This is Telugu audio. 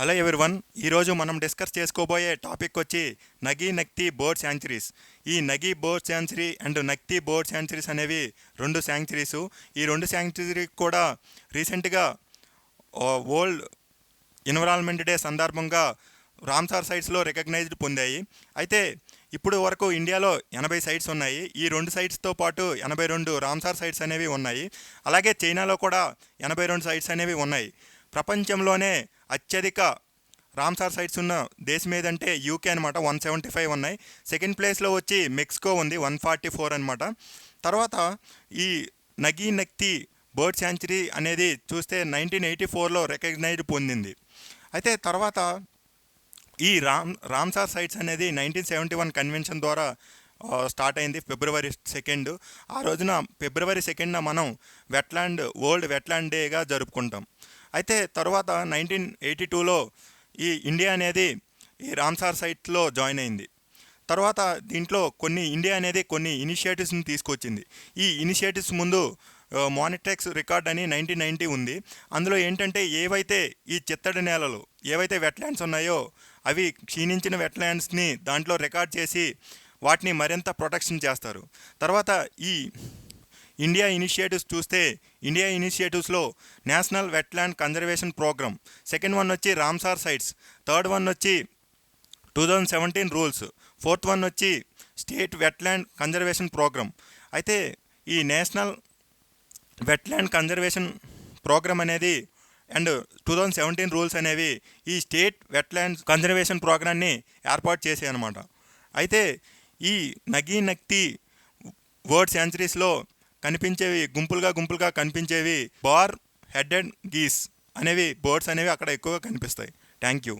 హలో ఎవరివన్ ఈరోజు మనం డిస్కస్ చేసుకోబోయే టాపిక్ వచ్చి నగీ నక్తి బోర్డ్ శాంచురీస్ ఈ Nagi bird sanctuary and Nakti bird sanctuaries అనేవి రెండు శాంచురీస్ ఈ రెండు శాంచురీ కూడా రీసెంట్గా వరల్డ్ ఎన్విరాన్మెంట్ డే సందర్భంగా రామ్సార్ సైట్స్లో రికగ్నైజ్డ్ పొందాయి. అయితే ఇప్పుడు వరకు ఇండియాలో ఎనభై సైట్స్ ఉన్నాయి. ఈ రెండు సైట్స్తో పాటు ఎనభై రెండు రామ్సార్ సైట్స్ అనేవి ఉన్నాయి. అలాగే చైనాలో కూడా ఎనభై రెండు సైట్స్ అనేవి ఉన్నాయి. ప్రపంచంలోనే అత్యధిక రామ్సార్ సైట్స్ ఉన్న దేశం ఏదంటే యూకే అనమాట వన్ సెవెంటీ ఫైవ్ ఉన్నాయి. సెకండ్ ప్లేస్లో వచ్చి మెక్సికో ఉంది వన్ ఫార్టీ ఫోర్ అనమాట తర్వాత ఈ నగీ నక్తి బర్డ్ శాంచురీ అనేది చూస్తే నైన్టీన్ ఎయిటీ ఫోర్లో రికగ్నైజ్డ్ పొందింది. అయితే తర్వాత ఈ రామ్ రామ్సార్ సైట్స్ అనేది నైన్టీన్ సెవెంటీ వన్ కన్వెన్షన్ ద్వారా స్టార్ట్ అయింది ఫిబ్రవరి సెకండ్. ఆ రోజున ఫిబ్రవరి సెకండ్న మనం వెట్లాండ్ వరల్డ్ వెట్లాండ్ డేగా జరుపుకుంటాం. అయితే తర్వాత నైన్టీన్ ఎయిటీ టూలో ఈ ఇండియా అనేది ఈ రామ్సార్ సైట్లో జాయిన్ అయింది. తర్వాత దీంట్లో కొన్ని ఇండియా అనేది కొన్ని ఇనిషియేటివ్స్ని తీసుకొచ్చింది. ఈ ఇనిషియేటివ్స్ ముందు మానిటెక్స్ రికార్డ్ అని నైన్టీన్ నైంటీ ఉంది. అందులో ఏంటంటే ఏవైతే ఈ చిత్తడి నేలలు ఏవైతే వెట్లాండ్స్ ఉన్నాయో అవి క్షీణించిన వెట్లాండ్స్ని దాంట్లో రికార్డ్ చేసి వాటిని మరింత ప్రొటెక్షన్ చేస్తారు. తర్వాత ఈ ఇండియా ఇనిషియేటివ్స్ చూస్తే India ఇనిషియేటివ్స్లో national wetland conservation programme second one వచ్చి రామ్సార్ సైట్స్ థర్డ్ వన్ వచ్చి two thousand seventeen rules fourth one వచ్చి స్టేట్ వెట్లాండ్ కన్జర్వేషన్ ప్రోగ్రామ్. అయితే ఈ నేషనల్ వెట్లాండ్ కన్జర్వేషన్ ప్రోగ్రామ్ అనేది and two thousand seventeen rules అనేవి ఈ స్టేట్ వెట్లాండ్ కన్జర్వేషన్ ప్రోగ్రాన్ని ఏర్పాటు చేసాయి అనమాట అయితే ఈ నగీ నక్తి వరల్డ్ సెంచరీస్లో కనిపించేవి గుంపులుగా గుంపులుగా కనిపించేవి బార్ హెడెడ్ గీస్ అనేవి బర్డ్స్ అనేవి అక్కడ ఎక్కువగా కనిపిస్తాయి. Thank you